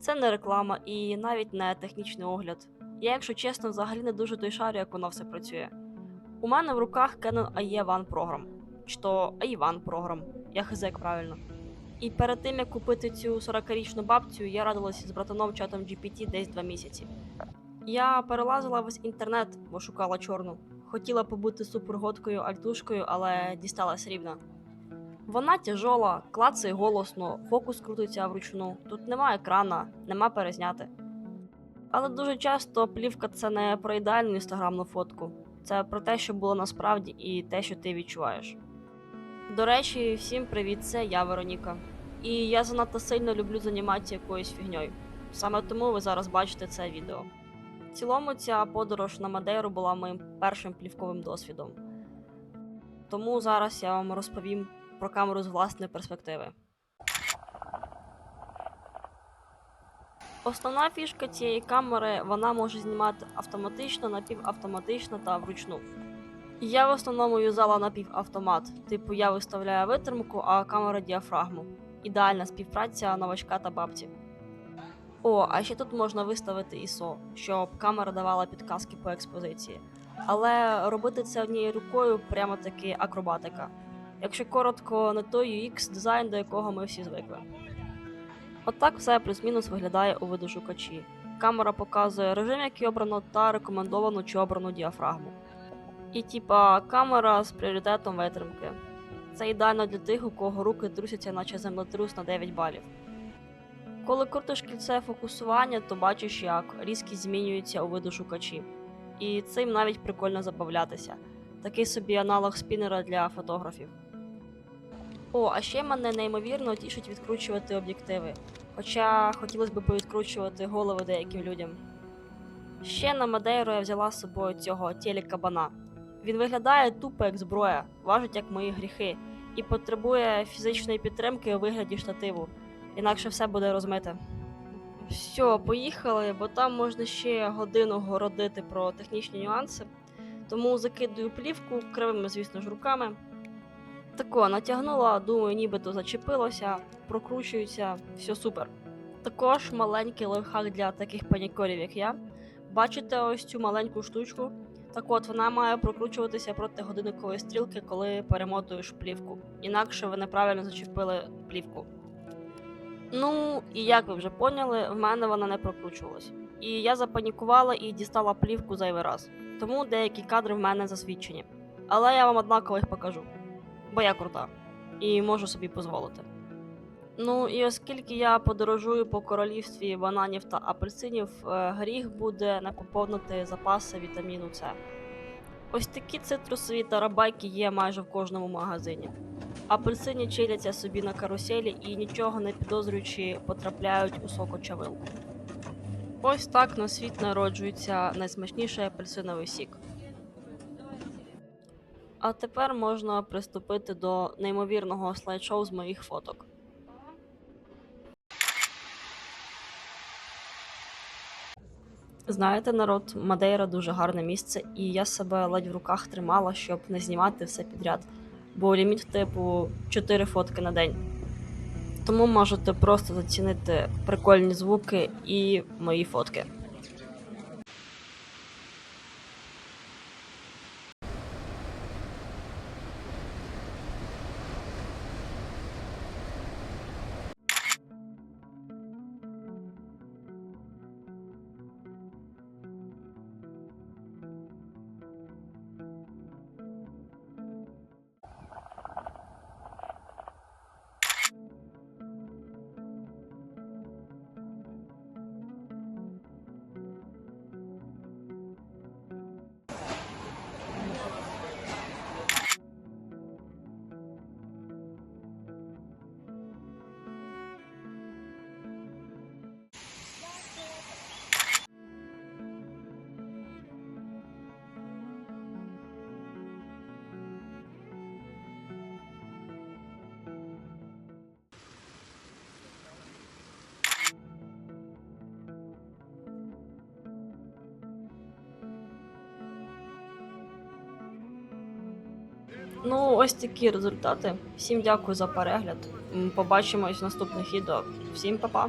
Це не реклама і навіть не технічний огляд. Я, якщо чесно, взагалі не дуже той шарю, як воно все працює. У мене в руках Canon AE1 Program, чи то AE1 Program, я хз як правильно. І перед тим як купити цю 40-річну бабцю, я радилася з братаном чатом GPT десь два місяці. Я перелазила весь інтернет, бо шукала чорну. Хотіла побути супергодкою альтушкою, але дісталась рівна. Вона тяжола, клацає голосно, фокус крутиться вручну. Тут нема екрана, нема перезняти. Але дуже часто плівка це не про ідеальну інстаграмну фотку, це про те, що було насправді, і те, що ти відчуваєш. До речі, всім привіт, це я Вероніка. І я занадто сильно люблю займатися якоюсь фігньою. Саме тому ви зараз бачите це відео. В цілому ця подорож на Мадейру була моїм першим плівковим досвідом. Тому зараз я вам розповім про камеру з власної перспективи. Основна фішка цієї камери вона може знімати автоматично, напівавтоматично та вручну. Я в основному юзала напівавтомат, типу я виставляю витримку, а камера діафрагму. Ідеальна співпраця новачка та бабці. О, а ще тут можна виставити ISO, щоб камера давала підказки по експозиції. Але робити це однією рукою прямо таки акробатика. Якщо коротко, не той UX дизайн, до якого ми всі звикли. Отак все плюс-мінус виглядає у видошукачі. Камера показує режим, який обрано, та рекомендовану чи обрану діафрагму. І типа камера з пріоритетом витримки. Це ідеально для тих, у кого руки трусяться, наче землетрус на 9 балів. Коли крутиш кільце фокусування, то бачиш, як різкість змінюється у видошукачі. І цим навіть прикольно забавлятися. Такий собі аналог спінера для фотографів. О, а ще мене неймовірно тішить відкручувати об'єктиви. Хоча хотілося б повідкручувати голови деяким людям. Ще на Мадейру я взяла з собою цього телекабана. Він виглядає тупо як зброя, важить як мої гріхи, і потребує фізичної підтримки у вигляді штативу, інакше все буде розмите. Все, поїхали, бо там можна ще годину городити про технічні нюанси. Тому закидую плівку кривими, звісно ж, руками. Тако, натягнула, думаю, нібито зачепилося, прокручується, все супер. Також маленький лайфхак для таких панікорів, як я. Бачите ось цю маленьку штучку? Так от, вона має прокручуватися проти годинникової стрілки, коли перемотуєш плівку. Інакше ви неправильно зачепили плівку. Ну, і як ви вже поняли, в мене вона не прокручувалась. І я запанікувала і дістала плівку зайвий раз. Тому деякі кадри в мене засвідчені. Але я вам однаково їх покажу. Бо я крута. І можу собі дозволити. Ну і оскільки я подорожую по королівстві бананів та апельсинів, е, гріх буде не поповнити запаси вітаміну С. Ось такі цитрусові тарабайки є майже в кожному магазині. Апельсині чиляться собі на каруселі і нічого не підозрюючи потрапляють у сокочавилку. Ось так на світ народжується найсмачніший апельсиновий сік. А тепер можна приступити до неймовірного слайд-шоу з моїх фоток. Знаєте, народ, Мадейра дуже гарне місце, і я себе ледь в руках тримала, щоб не знімати все підряд. Бо ліміт типу 4 фотки на день. Тому можете просто зацінити прикольні звуки і мої фотки. Ну, ось такі результати. Всім дякую за перегляд. Побачимось в наступних відео. Всім па-па!